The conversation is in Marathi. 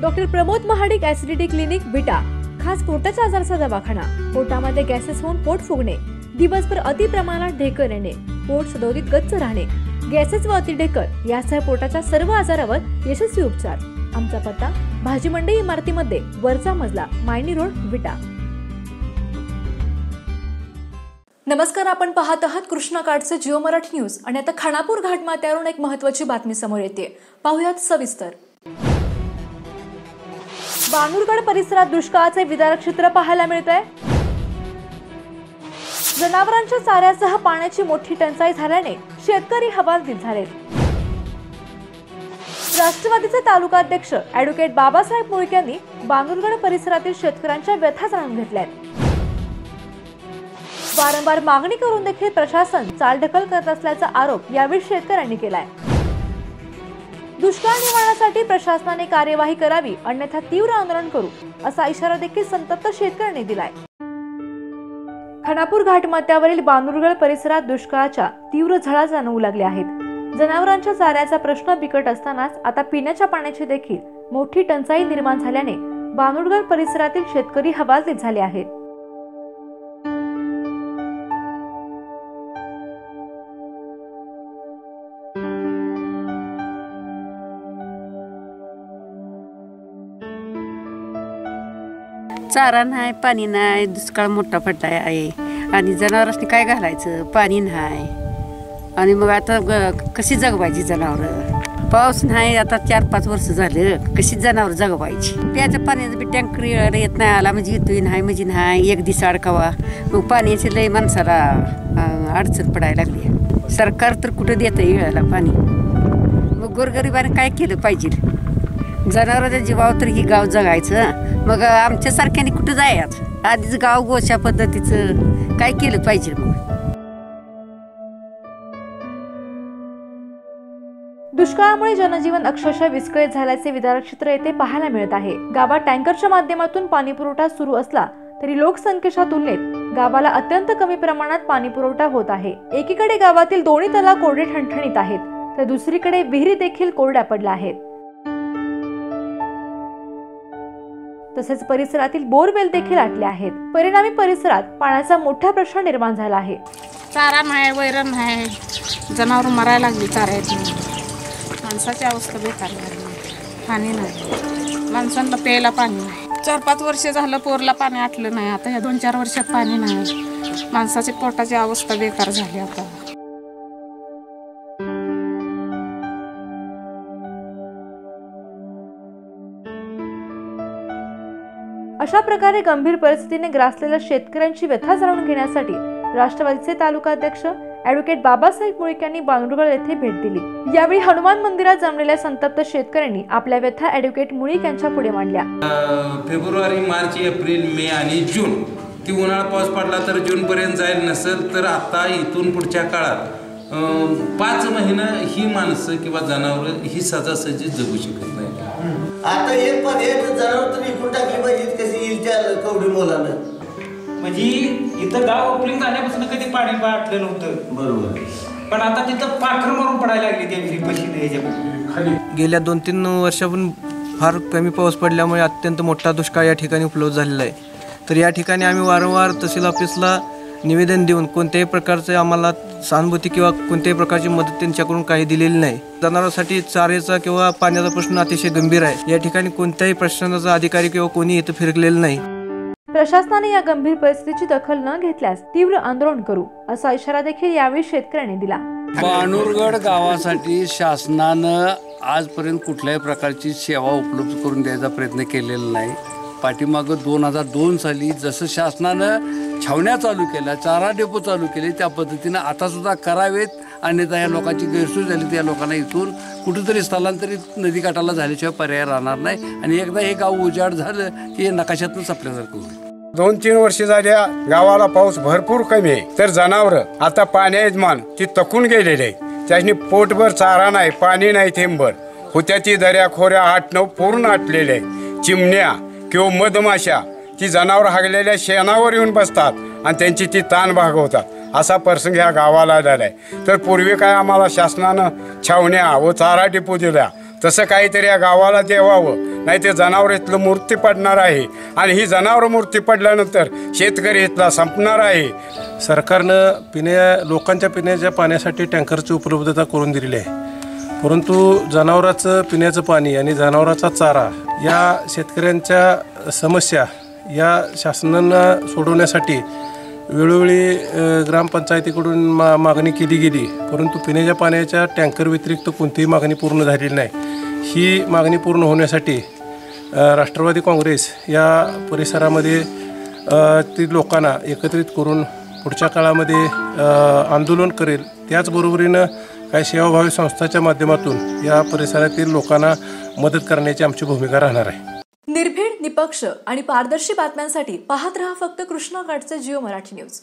Doctor Pramod Mahadik acidity clinic Vita. खास पोटाच्या आजारचा दवाखाना. पोटामध्ये गॅसेस होऊन पोट फुगणे. दिवसभर अति प्रमाणात ढेकर येणे. पोट सदोदित गच्च राहणे. गॅसेस व अतिढेकर यासह पोटाच्या सर्व आजारावर यशस्वी उपचार. आमचा पत्ता भाजी मंडई इमारतीमध्ये वरचा मजला मायनी रोड विटा. नमस्कार आपण पाहत आहात कृष्णा कार्डचे जिओ मराठी न्यूज. आणि आता खानापूर घाट माथ्यावरून एक महत्वाची बातमी समोर येते. पाहुयात सविस्तर. बानूरगड परिसरात दुष्काळाचे विदारक क्षेत्र पाहायला मिळत आहे जनावरांच्या चाऱ्यासह पाण्याची मोठी टंचाई झाल्याने शेतकरी हवालदिल झाले. राष्ट्रवादीचे तालुकाध्यक्ष ऍडव्होकेट बाबासाहेब मुळीक यांनी बांगुरगड परिसरातील शेतकऱ्यांच्या व्यथा जाणून घेतल्या वारंवार मागणी करून देखील प्रशासन चालढकल करत असल्याचा आरोप यावेळी शेतकऱ्यांनी केलाय. दुष्काळ निवारणासाठी प्रशासनाने कार्यवाही करावी अन्यथा तीव्र आंदोलन करू असा इशारा देखील संतप्त शेतकऱ्यांनी दिलाय. खानापूर घाटमात्यावरील बानुरगड परिसरात दुष्काळाच्या तीव्र झळा जाणवू लागल्या आहेत. जनावरांच्या चाऱ्याचा प्रश्न बिकट असतानाच आता पिण्याच्या पाण्याची देखील मोठी टंचाई निर्माण झाल्याने बानुरगड परिसरातील शेतकरी हवालदिल झाले आहेत. चारा नाही पाणी नाही दुष्काळ मोठा पडलाय आहे. आणि जनावरांनी काय घालायचं? पाणी नाही. आणि मग आता ग- कशी जगवायची जनावरं? पाऊस नाही आता चार पाच वर्ष झालं. कशी जनावर जगवायची? प्याच्या पाण्याचं बी टँकर येत नाही आला म्हणजे येतोय नाही म्हणजे नाही. एक दिवस अडकावा. मग पाण्याची लय माणसाला अडचण पडायला लागली. सरकार तर कुठं देतं येळाला पाणी? मग गोरगरिबाने काय केलं पाहिजे? जनावरांच्या जीवावर तर ही गाव जगायचं. मग आमच्यासारख्याने कुठं जायचं आधीच गाव गोशा पद्धतीचं काय केलं पाहिजे मग? दुष्काळामुळे जनजीवन अक्षरशः विस्कळीत झाल्याचे विदारक चित्र येथे पाहायला मिळत आहे. गावात टँकरच्या माध्यमातून पाणीपुरवठा सुरू असला तरी लोकसंख्येच्या तुलनेत गावाला अत्यंत कमी प्रमाणात पाणीपुरवठा होत आहे. एकीकडे गावातील दोन्ही तलाव कोरडे ठणठणीत आहेत तर दुसरीकडे विहिरी देखील कोरड्या पडल्या आहेत. तसेच परिसरातील बोरवेल देखील आटले आहेत. परिणामी परिसरात पाण्याचा मोठा प्रश्न निर्माण झाला आहे. चारा नाही वैरण नाही. जनावर मरायला लागली चारायची माणसाची अवस्था बेकार झाली. पाणी नाही. माणसांना प्यायला पाणी नाही. चार पाच वर्ष झालं पोरला पाणी आटलं नाही. आता या दोन चार वर्षात पाणी नाही. माणसाची पोटाची अवस्था बेकार झाली आता. अशा प्रकारे गंभीर परिस्थितीने ग्रासलेल्या शेतकऱ्यांची व्यथा जाणून घेण्यासाठी राष्ट्रवादीचे तालुका अध्यक्ष ऍडव्होकेट बाबासाहेब मुळीक यांनी बांगरुगड येथे भेट दिली. यावेळी हनुमान मंदिरात जमलेल्या संतप्त शेतकऱ्यांनी आपल्या व्यथा ऍडव्होकेट मुळीक यांच्या पुढे मांडल्या. फेब्रुवारी मार्च एप्रिल मे आणि जून. ती उन्हाळा पाऊस पडला तर जूनपर्यंत जाईल नसेल तर आता इथून पुढच्या काळात पाच महिनं ही माणसं किंवा जनावरं ही सहजासहजी जगू शकत नाही आता एक पण एक जनावर टाकली पाहिजे कशी येईल त्या कवडी मोलानं? म्हणजे इथं गाव ओपनिंग झाल्यापासून कधी पाणी वाटलं नव्हतं. बरोबर. पण आता तिथं पाखर मारून पडायला लागली त्या विहिरी पशी ह्याच्या गेल्या दोन तीन वर्षापासून फार कमी पाऊस पडल्यामुळे अत्यंत मोठा दुष्काळ या ठिकाणी उपलब्ध झालेला आहे. तर या ठिकाणी आम्ही वारंवार तहसील ऑफिसला निवेदन देऊन कोणत्याही प्रकारचे आम्हाला सहानुभूती किंवा कोणत्याही प्रकारची मदत त्यांच्याकडून काही दिलेली नाही. जनावरांसाठी चाऱ्याचा किंवा पाण्याचा प्रश्न अतिशय गंभीर आहे. या ठिकाणी कोणत्याही प्रश्नाचा अधिकारी किंवा कोणी इथं फिरकलेलं नाही. प्रशासनाने या गंभीर परिस्थितीची दखल न घेतल्यास तीव्र आंदोलन करू असा इशारा देखील यावेळी शेतकऱ्यांनी दिला. बाणूरगड गावासाठी शासनानं आजपर्यंत कुठल्याही प्रकारची सेवा उपलब्ध करून द्यायचा प्रयत्न केलेला नाही. पाठीमागं दोन हजार दोन साली जसं शासनानं छावण्या चालू केल्या चारा डेपो चालू केले. त्या पद्धतीनं आता सुद्धा करावेत. त्या या लोकांची गैरसोय झाली त्या लोकांना इथून कुठेतरी स्थलांतरित नदीकाठाला झाल्याशिवाय पर्याय राहणार नाही. आणि एकदा हे गाव उजाड झालं की हे नकाशातून संपल्यासारखं होईल. दोन तीन वर्ष झाल्या गावाला पाऊस भरपूर कमी आहे. तर जनावर आता पाण्या यजमान ती तकून गेलेले आहे. त्याने पोटभर चारा नाही पाणी नाही थेंबर होत्या ती दऱ्या खोऱ्या आठ नऊ पूर्ण आटलेले आहे चिमण्या किंवा मधमाशा ती जनावर हागलेल्या शेणावर येऊन बसतात आणि त्यांची ती ताण भागवतात. असा प्रसंग ह्या गावाला आलेला आहे. तर पूर्वी काय आम्हाला शासनानं छावण्या व चारा टिपू दिल्या तसं काहीतरी या गावाला देवावं. नाही ते जनावर इथलं मूर्ती पडणार आहे. आणि ही जनावर मूर्ती पडल्यानंतर शेतकरी इथला संपणार आहे. सरकारनं पिण्या लोकांच्या पिण्याच्या पाण्यासाठी टँकरची उपलब्धता करून दिलेली आहे. परंतु जनावराचं पिण्याचं पाणी आणि जनावराचा चारा या शेतकऱ्यांच्या समस्या या शासनांना सोडवण्यासाठी वेळोवेळी ग्रामपंचायतीकडून मा मागणी केली गेली. परंतु पिण्याच्या पाण्याच्या टँकर व्यतिरिक्त कोणतीही मागणी पूर्ण झालेली नाही. ही मागणी पूर्ण होण्यासाठी राष्ट्रवादी काँग्रेस या परिसरामध्ये ती लोकांना एकत्रित करून पुढच्या काळामध्ये आंदोलन करेल. त्याचबरोबरीनं काही सेवाभावी संस्थाच्या माध्यमातून या परिसरातील लोकांना मदत करण्याची आमची भूमिका राहणार आहे. निर्भीड निपक्ष आणि पारदर्शी बातम्यांसाठी पाहत रहा फक्त कृष्णाकाठचे जिओ मराठी न्यूज.